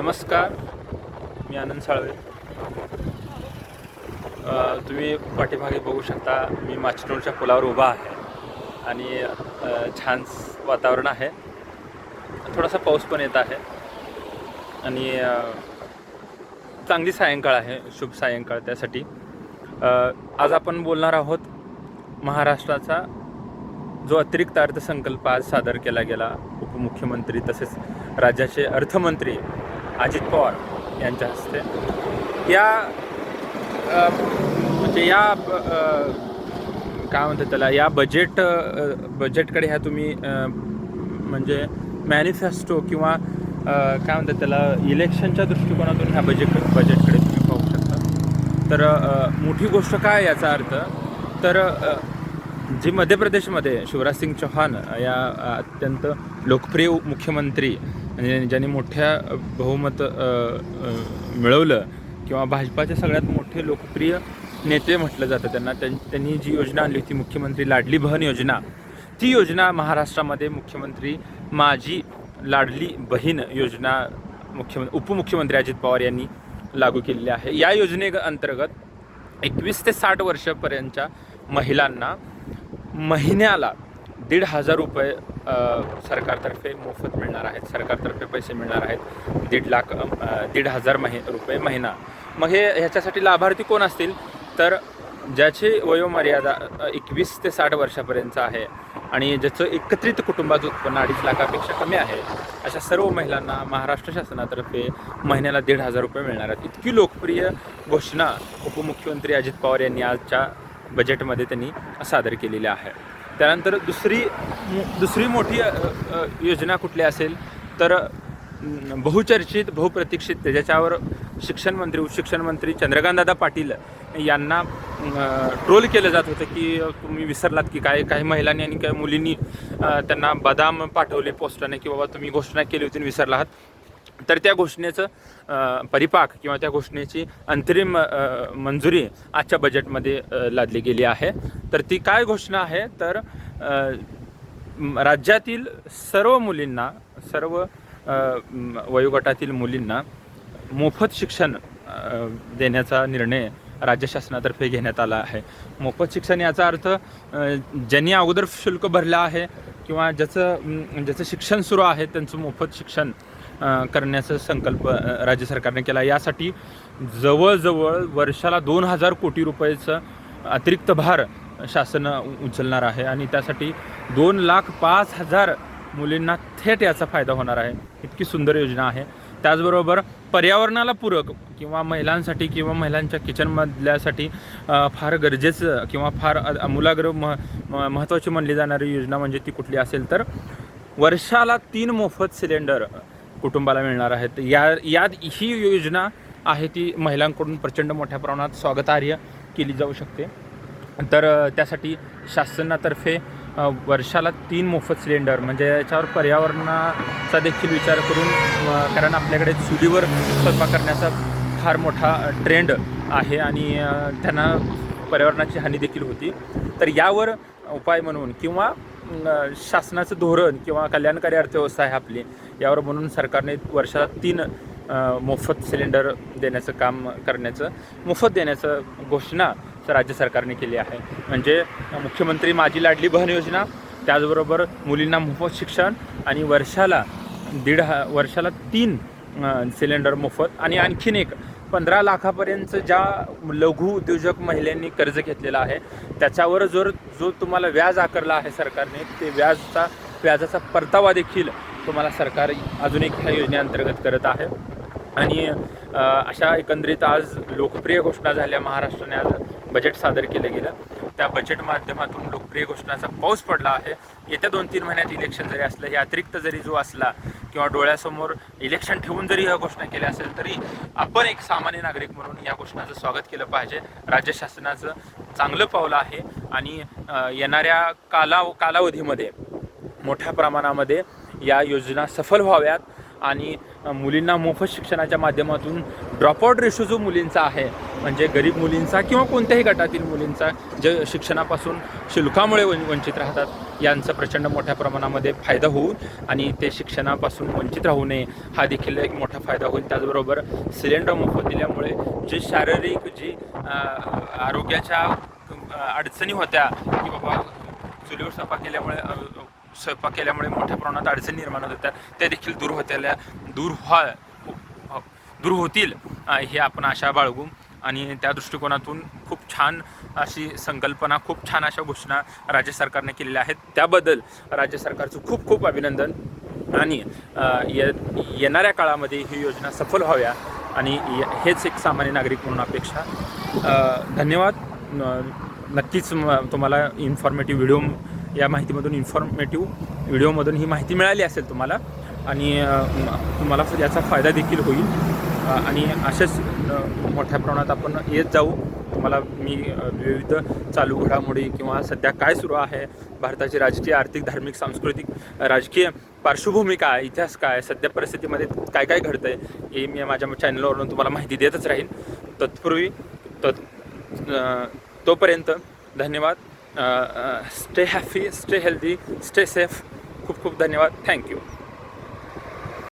नमस्कार मी आनंद साळवे. तुम्ही पाठीमागे बघू शकता मी माचनूरच्या पुलावर उभा आहे आणि छान वातावरण आहे. थोडासा पाऊस पण येत आहे. आणि चांगली सायंकाळ आहे शुभ सायंकाळ त्यासाठी. आज आपण बोलणार आहोत महाराष्ट्राचा जो अतिरिक्त अर्थसंकल्प आज सादर केला गेला उपमुख्यमंत्री तसेच राज्याचे अर्थमंत्री अजित पवार यांच्या हस्ते. या म्हणजे या काय म्हणतात त्याला या बजेट बजेटकडे ह्या तुम्ही म्हणजे मॅनिफेस्टो किंवा काय म्हणतात त्याला इलेक्शनच्या दृष्टिकोनातून ह्या बजेट बजेटकडे तुम्ही पाहू शकता. तर मोठी गोष्ट काय याचा अर्थ तर जी जे मध्य प्रदेशमध्ये शिवराज सिंग चौहान या अत्यंत लोकप्रिय मुख्यमंत्री म्हणजे ज्यांनी मोठ्या बहुमत मिळवलं किंवा भाजपाचे सगळ्यात मोठे लोकप्रिय नेते म्हटलं जातं त्यांना त्यां- त्यांनी जी योजना आणली होती मुख्यमंत्री लाडली बहन योजना ती योजना महाराष्ट्रामध्ये मुख्यमंत्री माझी लाडली बहीण योजना मुख्यमंत्री उपमुख्यमंत्री अजित पवार यांनी लागू केलेली आहे. या योजने अंतर्गत एकवीस ते साठ वर्षापर्यंतच्या महिलांना महिन्याला दीड हजार रुपये सरकारतर्फे मोफत मिळणार आहेत. सरकारतर्फे पैसे मिळणार आहेत. दीड लाख दीड हजार महि रुपये महिना. मग हे ह्याच्यासाठी लाभार्थी कोण असतील? तर ज्याची वयोमर्यादा एकवीस ते साठ वर्षापर्यंत आहे आणि ज्याचं एकत्रित कुटुंबाचं उत्पन्न अडीच लाखापेक्षा कमी आहे अशा सर्व महिलांना महाराष्ट्र शासनातर्फे महिन्याला दीड हजार रुपये मिळणार आहेत. इतकी लोकप्रिय घोषणा उपमुख्यमंत्री अजित पवार यांनी आजच्या बजेटमध्ये त्यांनी सादर केलेली आहे. त्यानंतर दुसरी दुसरी मोठी योजना कुठली असेल तर बहुचर्चित बहुप्रतीक्षित ज्याच्यावर शिक्षण मंत्री उच्च मंत्री चंद्रकांतदादा पाटील यांना ट्रोल केलं जात होतं की तुम्ही विसरलात की काय काही महिलांनी आणि काही मुलींनी त्यांना बदाम पाठवले पोस्टाने की बाबा तुम्ही घोषणा केली होती आणि विसरला आहात. तर त्या घोषणेचं परिपाक किंवा त्या घोषणेची अंतरिम मंजुरी आजच्या बजेटमध्ये लादली गेली आहे. तर ती काय घोषणा आहे? तर राज्यातील सर्व मुलींना सर्व वयोगटातील मुलींना मोफत शिक्षण देण्याचा निर्णय राज्य शासनातर्फे घेण्यात आला आहे. मोफत शिक्षण याचा अर्थ ज्यांनी अगोदर शुल्क भरलं आहे किंवा ज्याचं ज्याचं शिक्षण सुरू आहे त्यांचं मोफत शिक्षण करण्याचा संकल्प राज्य सरकारने केला. यासाठी जवळजवळ वर्षाला दोन हजार कोटी रुपयाचं अतिरिक्त भार शासन उचलणार आहे आणि त्यासाठी दोन लाख पाच हजार मुलींना थेट याचा फायदा होणार आहे. इतकी सुंदर योजना आहे. त्याचबरोबर पर्यावरणाला पूरक किंवा महिलांसाठी किंवा महिलांच्या किचनमधल्यासाठी फार गरजेचं किंवा फार अमूलाग्र आमूलाग्र म म- महत्त्वाची म्हणली जाणारी योजना म्हणजे ती कुठली असेल तर वर्षाला तीन मोफत सिलेंडर कुटुंबाला मिळणार आहेत. या यात ही योजना आहे ती महिलांकडून प्रचंड मोठ्या प्रमाणात स्वागतार्ह केली जाऊ शकते. तर त्यासाठी शासनातर्फे वर्षाला तीन मोफत सिलेंडर म्हणजे याच्यावर पर्यावरणाचा देखील विचार करून कारण आपल्याकडे चुलीवर स्वयंपाक करण्याचा फार मोठा ट्रेंड आहे आणि त्यांना पर्यावरणाची हानी देखील होती. तर यावर उपाय म्हणून किंवा शासनाचं धोरण किंवा कल्याणकारी अर्थव्यवस्था आहे आपली यावर म्हणून सरकारने वर्षाला तीन मोफत सिलेंडर देण्याचं काम करण्याचं मोफत देण्याचं घोषणा राज्य सरकारने केली आहे. म्हणजे मुख्यमंत्री माझी लाडली बहन योजना त्याचबरोबर मुलींना मोफत शिक्षण आणि वर्षाला दीड हा वर्षाला तीन सिलेंडर मोफत आणि आणखीन एक पंधरा लाखापर्यंत ज्या लघु उद्योजक महिलांनी कर्ज घेतलेलं आहे त्याच्यावर जर जो तुम्हाला व्याज आकारला आहे सरकारने ते व्याजचा व्याजाचा परतावा देखील तुम्हाला सरकार अजून एक ह्या योजनेअंतर्गत करत आहे. आणि अशा एकंदरीत आज लोकप्रिय घोषणा झाल्या महाराष्ट्राने आज. बजेट सादर केलं गेलं. त्या बजेट माध्यमातून लोकप्रिय घोषणाचा पाऊस पडला आहे. येत्या दोन तीन महिन्यात इलेक्शन जरी असलं हे अतिरिक्त जरी जो असला किंवा डोळ्यासमोर इलेक्शन ठेवून जरी ह्या घोषणा केल्या असेल तरी आपण एक सामान्य नागरिक म्हणून या घोषणाचं स्वागत केलं पाहिजे. राज्य शासनाचं चांगलं पावलं आहे आणि येणाऱ्या काला कालावधीमध्ये मोठ्या प्रमाणामध्ये या योजना सफल व्हाव्यात. आणि मुलींना मोफत शिक्षणाच्या माध्यमातून ड्रॉपआउट रेशो जो मुलींचा आहे म्हणजे गरीब मुलींचा किंवा कोणत्याही गटातील मुलींचा जे शिक्षणापासून शुल्कामुळे वन वंचित राहतात यांचा प्रचंड मोठ्या प्रमाणामध्ये फायदा होऊन आणि ते शिक्षणापासून वंचित राहू नये हा देखील एक मोठा फायदा होईल. त्याचबरोबर सिलेंडर मोफत दिल्यामुळे जी शारीरिक जी आरोग्याच्या अडचणी होत्या की बाबा चुलीवर स्वयंपाक केल्यामुळे स्वयंपाक केल्यामुळे मोठ्या प्रमाणात अडचणी निर्माण होत होत्या त्या देखील दूर होत्या दूर व्हा दूर होतील हे आपण आशा बाळगू. आणि त्या दृष्टिकोनातून खूप छान अशी संकल्पना खूप छान अशा घोषणा राज्य सरकारने केलेल्या आहेत. त्याबद्दल राज्य सरकारचं खूप खूप अभिनंदन. आणि ये येणाऱ्या काळामध्ये ही योजना सफल व्हाव्या. आणि य- हेच एक सामान्य नागरिक म्हणून अपेक्षा. धन्यवाद. नक्कीच तुम्हाला इन्फॉर्मेटिव्ह व्हिडिओ या माहितीमधून इन्फॉर्मेटिव्ह व्हिडिओमधून ही माहिती मिळाली असेल तुम्हाला. आणि तुम्हाला याचा फायदा देखील होईल. आणि असेच मोठ्या प्रमाणात आपण येत जाऊ. तुम्हाला मी विविध चालू घडामोडी किंवा सध्या काय सुरू आहे भारताची राजकीय आर्थिक धार्मिक सांस्कृतिक राजकीय पार्श्वभूमी काय इतिहास काय सध्या परिस्थितीमध्ये काय काय घडतं आहे हे मी माझ्या चॅनलवरून तुम्हाला माहिती देतच राहीन. तत्पूर्वी तत् तोपर्यंत धन्यवाद. Stay happy stay healthy stay safe खूप खूप धन्यवाद. थँक्यू